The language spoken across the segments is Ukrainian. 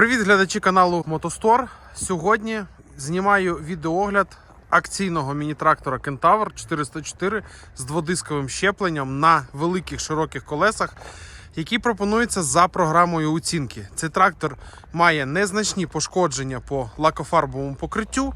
Привіт, глядачі каналу Мотостор. Сьогодні знімаю відеогляд акційного міні-трактора Кентавр 404 з дводисковим щепленням на великих широких колесах, який пропонується за програмою оцінки. Цей трактор має незначні пошкодження по лакофарбовому покриттю.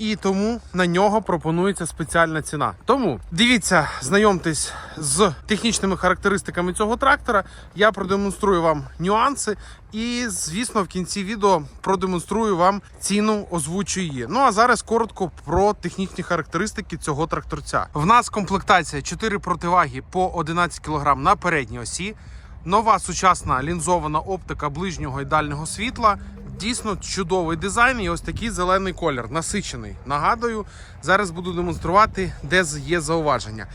І тому на нього пропонується спеціальна ціна. Тому дивіться, знайомтесь з технічними характеристиками цього трактора. Я продемонструю вам нюанси, і, звісно, в кінці відео продемонструю вам ціну, озвучу її. Ну а зараз коротко про технічні характеристики цього тракторця. В нас комплектація 4 противаги по 11 кг на передній осі. Нова сучасна лінзована оптика ближнього і дальнього світла. Дійсно чудовий дизайн і ось такий зелений колір, насичений. Нагадую, зараз буду демонструвати, де є зауваження.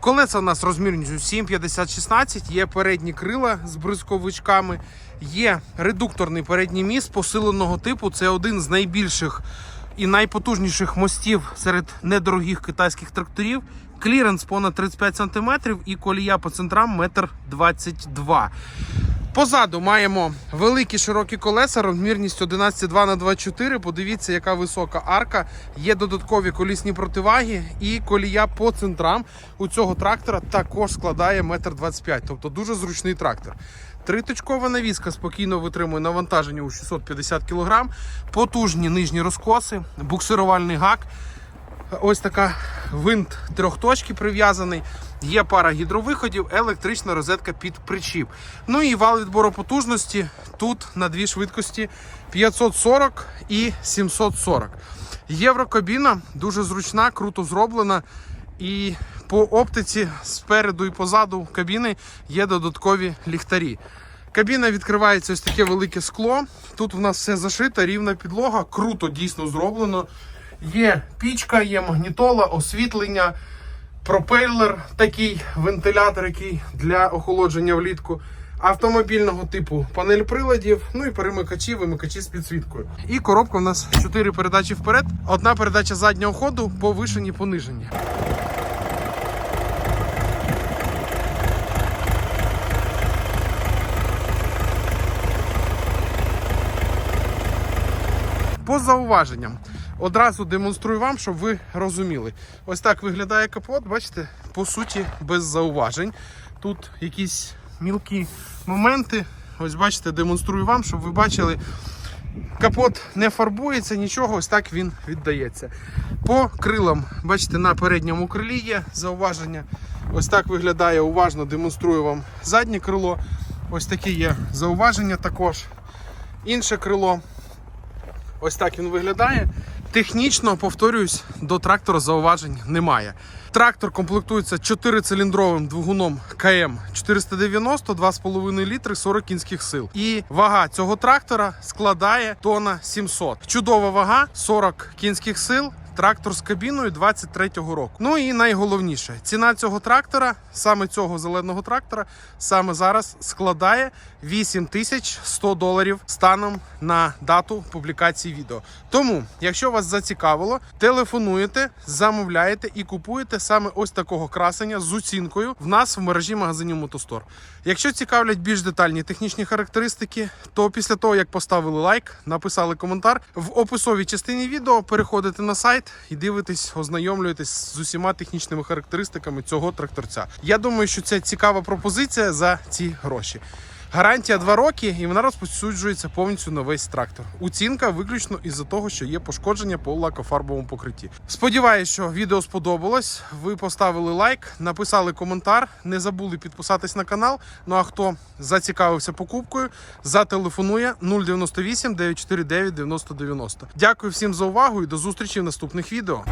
Колеса у нас розмірністю 7,50-16, є передні крила з бризковичками, є редукторний передній міст посиленого типу. Це один з найбільших і найпотужніших мостів серед недорогих китайських тракторів. Кліренс понад 35 см і колія по центрам 1,22 м. Позаду маємо великі широкі колеса, розмірність 11,2 на 24. Подивіться, яка висока арка. Є додаткові колісні противаги, і колія по центрам у цього трактора також складає 1,25 м. Тобто дуже зручний трактор. Триточкова навіска спокійно витримує навантаження у 650 кг, потужні нижні розкоси, буксирувальний гак. Ось така винт трьохточки прив'язаний. Є пара гідровиходів, електрична розетка під причіп. Ну і вал відбору потужності тут на дві швидкості 540 і 740. Єврокабіна дуже зручна, круто зроблена. І по оптиці спереду і позаду кабіни є додаткові ліхтарі. Кабіна відкривається ось таке велике скло. Тут в нас все зашито, рівна підлога, круто дійсно зроблено. Є пічка, є магнітола, освітлення, пропелер, такий вентилятор, який для охолодження влітку. Автомобільного типу панель приладів, ну і перемикачі, вимикачі з підсвіткою. І коробка у нас 4 передачі вперед, одна передача заднього ходу, повишені, понижені. По зауваженням. Одразу демонструю вам, щоб ви розуміли. Ось так виглядає капот, бачите, по суті, без зауважень. Тут якісь мілкі моменти. Ось бачите, демонструю вам, щоб ви бачили. Капот не фарбується, нічого, ось так він віддається. По крилам, бачите, на передньому крилі є зауваження. Ось так виглядає, уважно демонструю вам заднє крило. Ось такі є зауваження також. Інше крило. Ось так він виглядає. Технічно, повторююсь, до трактора зауважень немає. Трактор комплектується 4-циліндровим двигуном КМ 490, 2,5 літри, 40 кінських сил. І вага цього трактора складає тонна 700. Чудова вага, 40 кінських сил. Трактор з кабіною 23-го року. Ну і найголовніше, ціна цього трактора, саме цього зеленого трактора, саме зараз складає 8100 доларів станом на дату публікації відео. Тому, якщо вас зацікавило, телефонуєте, замовляєте і купуєте саме ось такого красення з оцінкою в нас в мережі магазинів Мотостор. Якщо цікавлять більш детальні технічні характеристики, то після того як поставили лайк, написали коментар в описовій частині відео, переходите на і дивитесь, ознайомлюєтесь з усіма технічними характеристиками цього тракторця. Я думаю, що це цікава пропозиція за ці гроші. Гарантія 2 роки, і вона розповсюджується повністю на весь трактор. Оцінка виключно із-за того, що є пошкодження по лакофарбовому покритті. Сподіваюсь, що відео сподобалось. Ви поставили лайк, написали коментар, не забули підписатись на канал. Ну а хто зацікавився покупкою, зателефонує 098 949 9090. Дякую всім за увагу і до зустрічі в наступних відео.